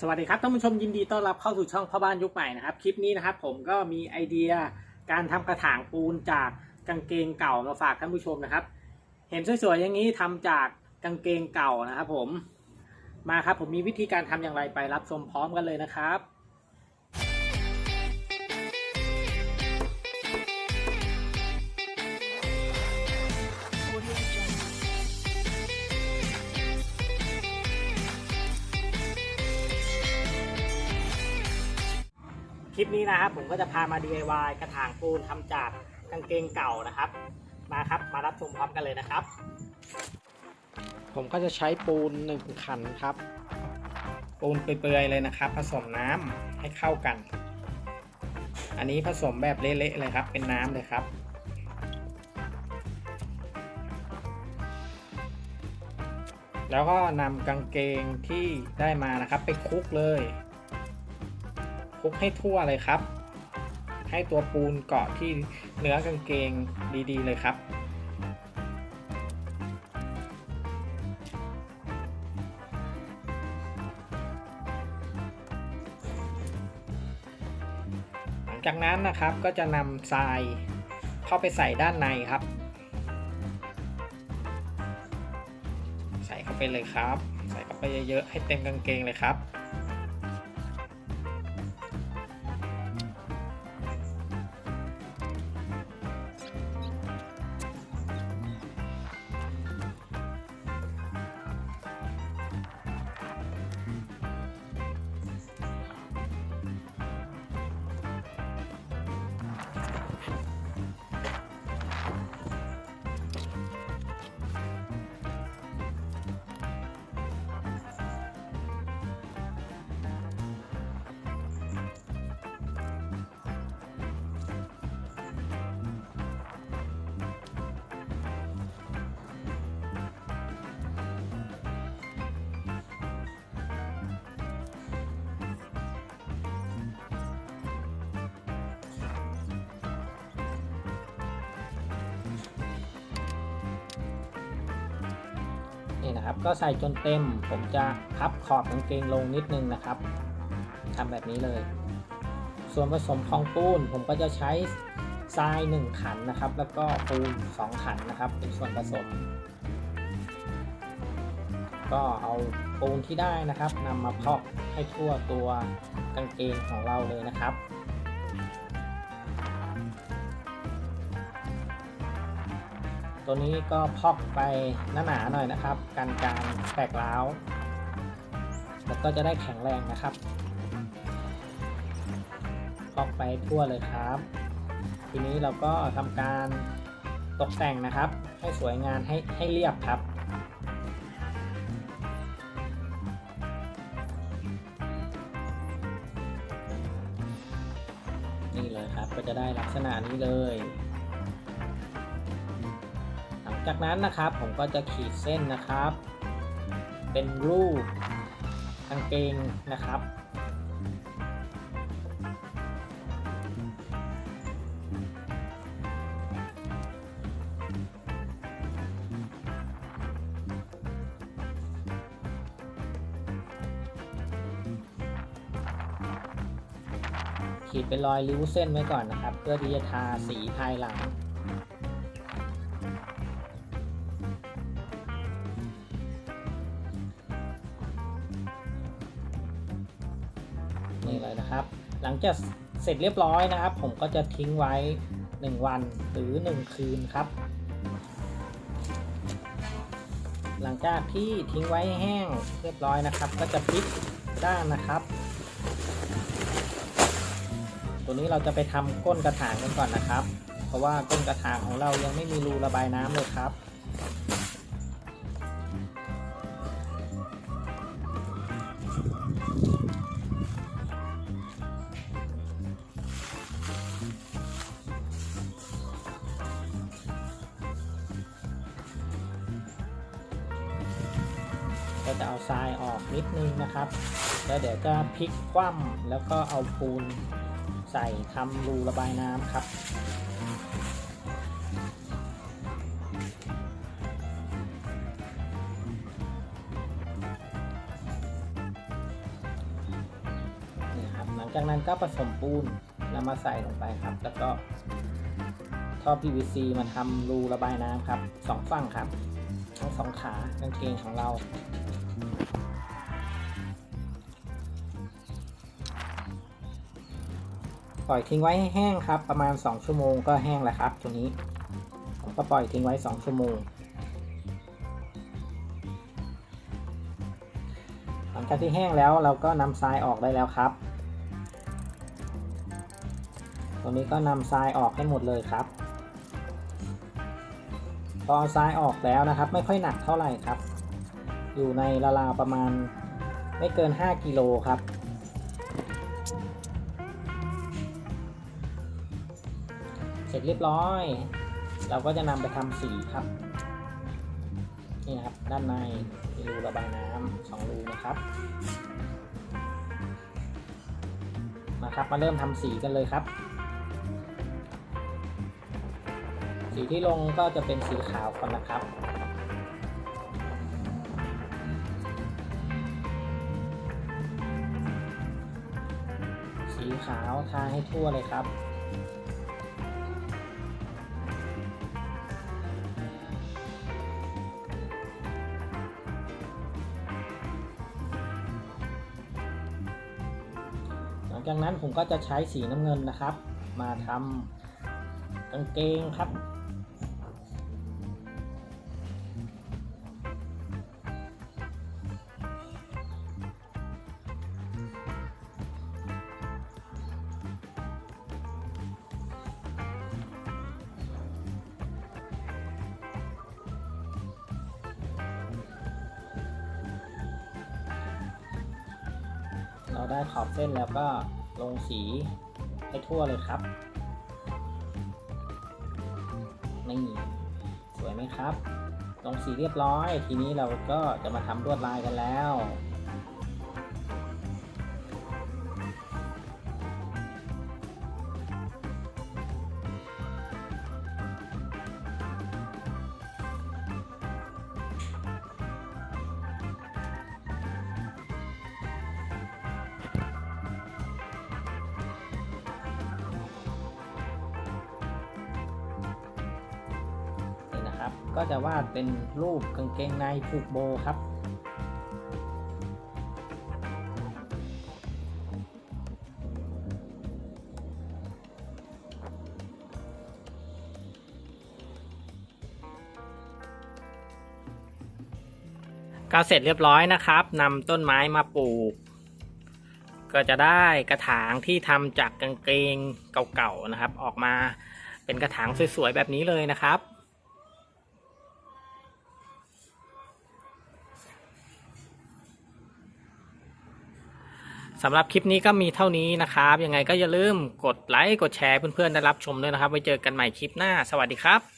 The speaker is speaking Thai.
สวัสดีครับท่านผู้ชมยินดีต้อนรับเข้าสู่ช่องพ่อบ้านยุคใหม่นะครับ คลิปนี้นะครับผมก็มีไอเดียการทำกระถางปูนจากกางเกงเก่ามาฝากท่านผู้ชมนะครับ เห็นสวยๆอย่างนี้ทำจากกางเกงเก่านะครับผมมาครับผมมีวิธีการทำอย่างไรไปรับชมพร้อมกันเลยนะครับ คลิปนี้นะครับผมก็จะพามา DIY กระถางปูนทำจากกางเกงเก่านะครับ มาครับมารับชมพร้อมกันเลยนะครับ ผมก็จะใช้ปูนหนึ่งขันครับ ปูนเปื่อยๆเลยนะครับ ผสมน้ำให้เข้ากัน อันนี้ผสมแบบเละๆเลยครับ เป็นน้ำเลยครับแล้วก็นำกางเกงที่ได้มานะครับ ไปคลุกเลย คลุกให้ทั่วเลยครับ ให้ตัวปูนเกาะที่เนื้อกางเกงดีๆ เลยครับ หลังจากนั้นนะครับก็จะนำทรายเข้าไปใส่ด้านในครับ ใส่เข้าไปเลยครับ ใส่เข้าไปเยอะๆให้เต็มกางเกงเลยครับ นี่นะครับ ก็ใส่จนเต็ม ผมจะพับขอบกางเกงลงนิดนึงนะครับทำแบบนี้เลย ส่วนผสมของปูนผมก็จะใช้ทราย 1 ขันนะครับ แล้วก็ปูน 2 ขันนะครับ เป็นส่วนผสม ก็เอาปูนที่ได้นะครับนำมาพอกให้ทั่วตัวกางเกงของเราเลยนะครับ ตัวนี้ก็พอกไปหนาๆหน่อยนะครับกันการแตกร้าวแล้วก็จะได้แข็งแรงนะครับ พอกไปทั่วเลยครับ ทีนี้เราก็ทำการตกแต่งนะครับ ให้สวยงามให้ให้เรียบครับนี่เลยครับก็จะได้ลักษณะนี้เลย จากนั้นนะครับผมก็จะขีดเส้นนะครับ เป็นรูปกางเกงนะครับ ขีดเป็นรอยริ้วเส้นไว้ก่อนนะครับ เพื่อที่จะทาสีภายหลัง นี่เลยนะครับ หลังจากเสร็จเรียบร้อยนะครับ ผมก็จะทิ้งไว้ 1 วันหรือ 1 คืนครับ หลังจากที่ทิ้งไว้แห้งเรียบร้อยนะครับ ก็จะพลิกด้านนะครับ ตัวนี้เราจะไปทำก้นกระถางกันก่อนนะครับ เพราะว่าก้นกระถางของเรายังไม่มีรูระบายน้ำเลยครับ ก็จะเอาทรายออกนิดนึงนะครับ แล้วเดี๋ยวจะพลิกคว่ำแล้วก็เอาปูนใส่ทำรูระบายน้ำครับพจากนั้นก็ผสมปูนนำมาใส่ลงไปครับ แล้วก็ท่อ PVC มาทำรูระบายน้ำครับสองฝั่งครับ ทั้งสองขากางเกงของเรา ปล่อยทิ้งไว้ให้แห้งครับ ประมาณ 2 ชั่วโมงก็แห้งแล้วครับ ตัวนี้ผมก็ปล่อยทิ้งไว้ 2 ชั่วโมง หลังจากที่แห้งแล้วเราก็นำทรายออกได้แล้วครับ ตัวนี้ก็นำทรายออกให้หมดเลยครับพอเอาทรายออกแล้วนะครับ ไม่ค่อยหนักเท่าไหร่ครับ อยู่ในราวๆประมาณไม่เกิน 5 กิโลครับ เสร็จเรียบร้อย เราก็จะนำไปทำสีครับ นี่นะครับ ด้านในมีรูระบายน้ำสองรูนะครับ มาครับมาเริ่มทำสีกันเลยครับ สีที่ลงก็จะเป็นสีขาวก่อนนะครับ ขาวทาให้ทั่วเลยครับ หลังจากนั้นผมก็จะใช้สีน้ำเงินนะครับ มาทำกางเกงครับ ได้ขอบเส้นแล้วก็ลงสีให้ทั่วเลยครับ นี่สวยไหมครับ ลงสีเรียบร้อย ทีนี้เราก็จะมาทำลวดลายกันแล้ว นะครับ ก็จะวาดเป็นรูปกางเกงในผูกโบครับ ก็เสร็จเรียบร้อยนะครับนำต้นไม้มาปลูก ก็จะได้กระถางที่ทำจากกางเกงเก่าๆนะครับ ออกมาเป็นกระถางสวยๆแบบนี้เลยนะครับ สำหรับคลิปนี้ก็มีเท่านี้นะครับ ยังไงก็อย่าลืมกดไลค์กดแชร์เพื่อนๆได้รับชมด้วยนะครับ ไว้เจอกันใหม่คลิปหน้า สวัสดีครับ